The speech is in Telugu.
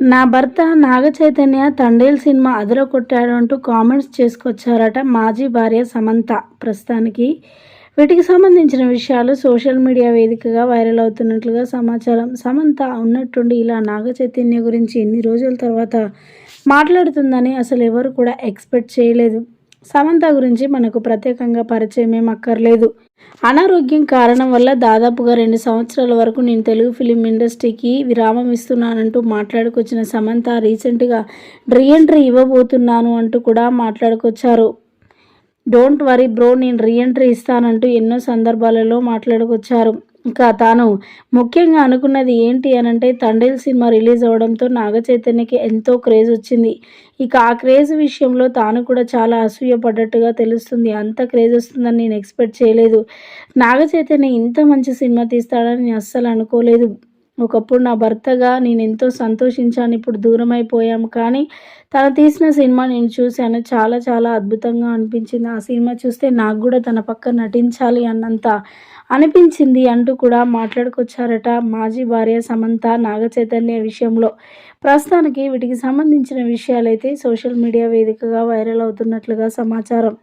నా భర్త నాగ చైతన్య తండేల్ సినిమా అదర కొట్టాడు అంటూ కామెంట్స్ చేసుకొచ్చారట మాజీ భార్య సమంత. ప్రస్తుతానికి వీటికి సంబంధించిన విషయాలు సోషల్ మీడియా వేదికగా వైరల్ అవుతున్నట్లుగా సమాచారం. సమంత ఉన్నట్టుండి ఇలా నాగ చైతన్య గురించి ఎన్ని రోజుల తర్వాత మాట్లాడుతుందని అసలు ఎవరు కూడా ఎక్స్పెక్ట్ చేయలేదు. సమంత గురించి మనకు ప్రత్యేకంగా పరిచయం ఏం అక్కర్లేదు. అనారోగ్యం కారణం వల్ల దాదాపుగా రెండు సంవత్సరాల వరకు నేను తెలుగు ఫిలిం ఇండస్ట్రీకి విరామం ఇస్తున్నానంటూ మాట్లాడుకొచ్చిన సమంత రీసెంట్గా రీఎంట్రీ ఇవ్వబోతున్నాను అంటూ కూడా మాట్లాడుకొచ్చారు. డోంట్ వరీ బ్రో నేను రీఎంట్రీ ఇస్తానంటూ ఎన్నో సందర్భాలలో మాట్లాడుకొచ్చారు. ఇంకా తాను ముఖ్యంగా అనుకున్నది ఏంటి అనంటే తండేల్ సినిమా రిలీజ్ అవడంతో నాగ చైతన్యకి ఎంతో క్రేజ్ వచ్చింది. ఇక ఆ క్రేజ్ విషయంలో తాను కూడా చాలా అసూయపడ్డట్టుగా తెలుస్తుంది. అంత క్రేజ్ వస్తుందని నేను ఎక్స్పెక్ట్ చేయలేదు. నాగ చైతన్య ఇంత మంచి సినిమా తీస్తాడని నేను అస్సలు అనుకోలేదు. ఒకప్పుడు నా భర్తగా నేను ఎంతో సంతోషించాను ఇప్పుడు దూరం అయిపోయాం కానీ తను తీసిన సినిమా నేను చూశాను. చాలా చాలా అద్భుతంగా అనిపించింది. ఆ సినిమా చూస్తే నాకు కూడా తన పక్క నటించాలి అన్నంత అనిపించింది అంటూ కూడా మాట్లాడుకొచ్చారట మాజీ భార్య సమంత నాగ చైతన్య విషయంలో. ప్రస్తుతానికి వీటికి సంబంధించిన విషయాలైతే సోషల్ మీడియా వేదికగా వైరల్ అవుతున్నట్లుగా సమాచారం.